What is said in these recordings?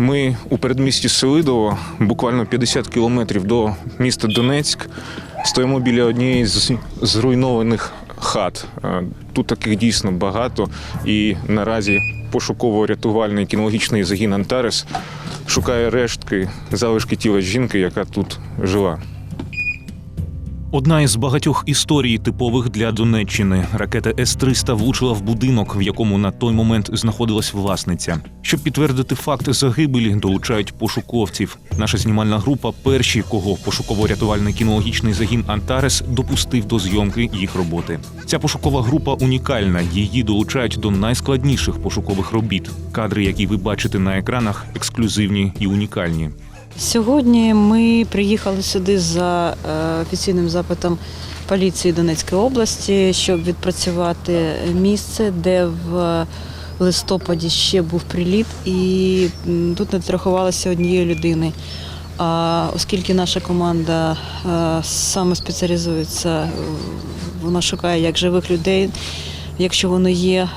Ми у передмісті Селидово, буквально 50 кілометрів до міста Донецьк, стоїмо біля однієї з зруйнованих хат. Е, Тут таких дійсно багато, і наразі пошуково-рятувальний кінологічний загін Антарес шукає рештки, залишки тіла жінки, яка тут жила. Одна із багатьох історій, типових для Донеччини. Ракета С-300 влучила в будинок, в якому на той момент знаходилась власниця. Щоб підтвердити факт загибелі, долучають пошуковців. Наша знімальна група перші, кого пошуково-рятувальний кінологічний загін Антарес допустив до зйомки їх роботи. Ця пошукова група унікальна. Її долучають до найскладніших пошукових робіт. Кадри, які ви бачите на екранах, ексклюзивні і унікальні. Сьогодні ми приїхали сюди за е, офіційним запитом поліції Донецької області, щоб відпрацювати місце, де в листопаді ще був приліт, і тут не рахувалося однієї людини. А оскільки наша команда е, саме спеціалізується, вона шукає як живих людей, якщо воно є,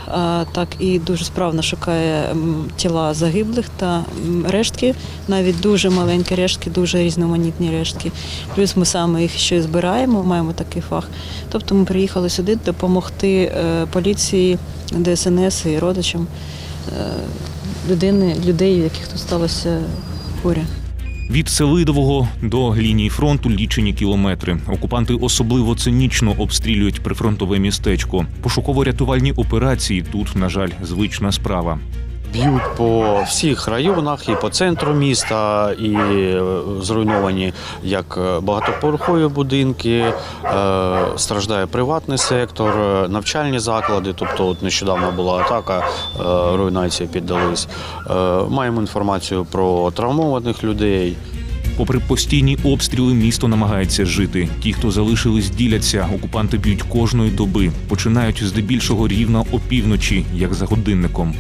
так і дуже справно шукає тіла загиблих та рештки, навіть дуже маленькі рештки, дуже різноманітні рештки. Плюс ми саме їх ще збираємо, маємо такий фах. Тобто ми приїхали сюди допомогти е, поліції, ДСНС і родичам е, людини, людей, в яких тут сталося горе. Від Селидового до лінії фронту лічені кілометри. Окупанти особливо цинічно обстрілюють прифронтове містечко. Пошуково-рятувальні операції тут, на жаль, звична справа. Б'ють по всіх районах і по центру міста, і е, зруйновані як е, багатоповерхові будинки, е, страждає приватний сектор, навчальні заклади. Тобто, от нещодавно була атака, руйнація піддались. Маємо інформацію про травмованих людей. Попри постійні обстріли, місто намагається жити. Ті, хто залишились, діляться. Окупанти б'ють кожної доби. Починають здебільшого рівно опівночі, як за годинником.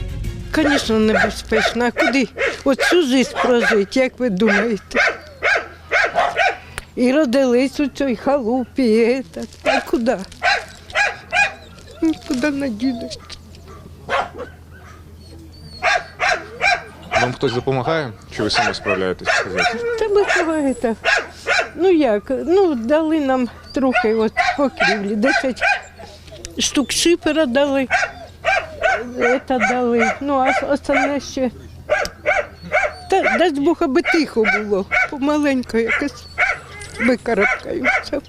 Звісно, небезпечно. А куди оцю життя прожити, як ви думаєте? І родились у цій халупі, і этот. А куди? Нікуди не дінеш. Вам хтось допомагає? Чи ви самі справляєтесь? Сказати? Та давайте. Ну як? Ну, дали нам трохи от покрівлі. 10 штук шипера дали. Це дали. Ну, а остальне ще. Та дасть Бог, аби тихо було. Помаленько якось викарабкаються.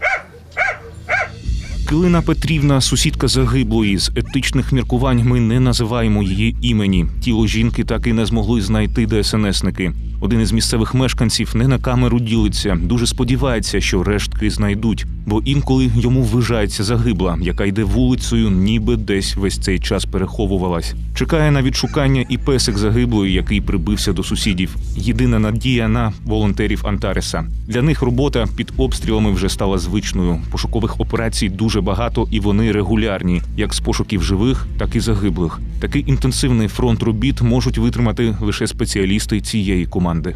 Килина Петрівна, сусідка загиблої. З етичних міркувань ми не називаємо її імені. Тіло жінки так і не змогли знайти ДСНСники. Один із місцевих мешканців не на камеру ділиться. Дуже сподівається, що рештки знайдуть, бо інколи йому ввижається загибла, яка йде вулицею, ніби десь весь цей час переховувалась. Чекає на відшукання і песик загиблої, який прибився до сусідів. Єдина надія на волонтерів Антареса. Для них робота під обстрілами вже стала звичною. Пошукових операцій дуже багато і вони регулярні, як з пошуків живих, так і загиблих. Такий інтенсивний фронт робіт можуть витримати лише спеціалісти цієї команди.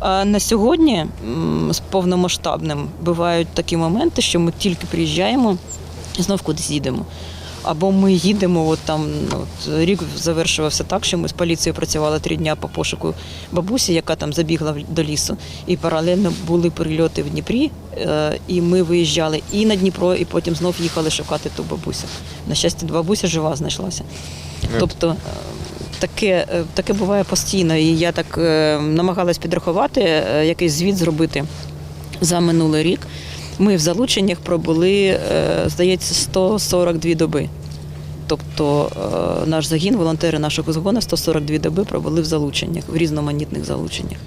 А на сьогодні з повномасштабним бувають такі моменти, що ми тільки приїжджаємо і знов кудись їдемо. Або ми їдемо, от там ну, от, рік завершувався так, що ми з поліцією працювали три дні по пошуку бабусі, яка там забігла до лісу. І паралельно були прильоти в Дніпрі, е, і ми виїжджали і на Дніпро, і потім знов їхали шукати ту бабусю. На щастя, бабуся жива знайшлася. Тобто е, таке, е, таке буває постійно. І я так е, намагалась підрахувати, е, якийсь звіт зробити за минулий рік. Ми в залученнях пробули, здається, 142 доби. Тобто наш загін, волонтери нашого згону 142 доби пробули в залученнях, в різноманітних залученнях.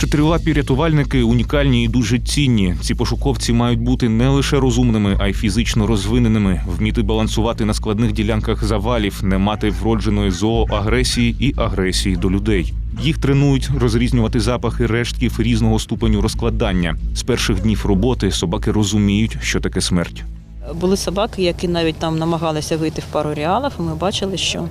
Чотирилапі рятувальники унікальні і дуже цінні. Ці пошуковці мають бути не лише розумними, а й фізично розвиненими, вміти балансувати на складних ділянках завалів, не мати вродженої зооагресії і агресії до людей. Їх тренують розрізнювати запахи рештків різного ступеню розкладання. З перших днів роботи собаки розуміють, що таке смерть. Були собаки, які навіть там намагалися вийти в пару реалів, і ми бачили, що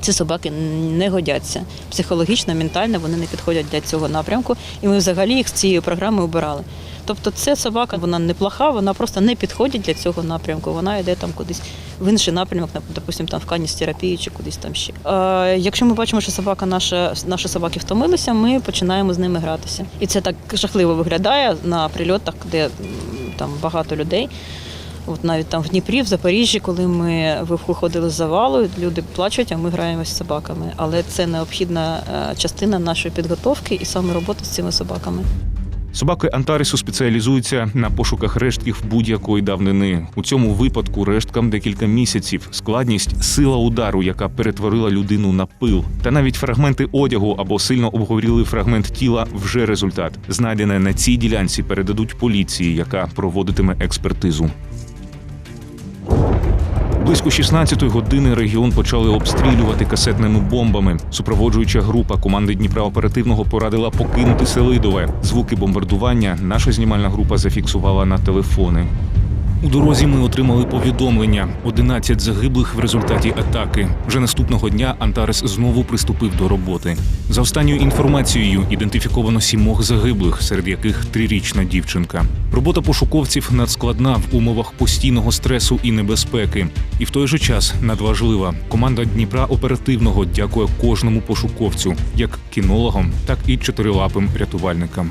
ці собаки не годяться. Психологічно, ментально вони не підходять для цього напрямку. І ми взагалі їх з цієї програми обирали. Тобто, це собака, вона не плоха, вона просто не підходить для цього напрямку. Вона йде там кудись в інший напрямок, нап- допустим, там в каністерапії чи кудись там ще. Е, якщо ми бачимо, що собака наша, наші собаки втомилися, ми починаємо з ними гратися. І це так жахливо виглядає на прильотах, де там багато людей. От навіть там в Дніпрі, в Запоріжжі, коли ми виходили з завалу, люди плачуть, а ми граємося з собаками. Але це необхідна е, частина нашої підготовки і саме роботи з цими собаками. Собаки Антаресу спеціалізуються на пошуках рештків будь-якої давнини. У цьому випадку решткам декілька місяців. Складність сила удару, яка перетворила людину на пил. Та навіть фрагменти одягу або сильно обгорілий фрагмент тіла вже результат. Знайдене на цій ділянці передадуть поліції, яка проводитиме експертизу. Близько 16-ї години регіон почали обстрілювати касетними бомбами. Супроводжуюча група команди Дніпра оперативного порадила покинути Селидове. Звуки бомбардування наша знімальна група зафіксувала на телефони. У дорозі ми отримали повідомлення: 11 загиблих в результаті атаки. Вже наступного дня Антарес знову приступив до роботи. За останньою інформацією, ідентифіковано сімох загиблих, серед яких трирічна дівчинка. Робота пошуковців надскладна в умовах постійного стресу і небезпеки. І в той же час надважлива. Команда Дніпра оперативного дякує кожному пошуковцю, як кінологам, так і чотирилапим рятувальникам.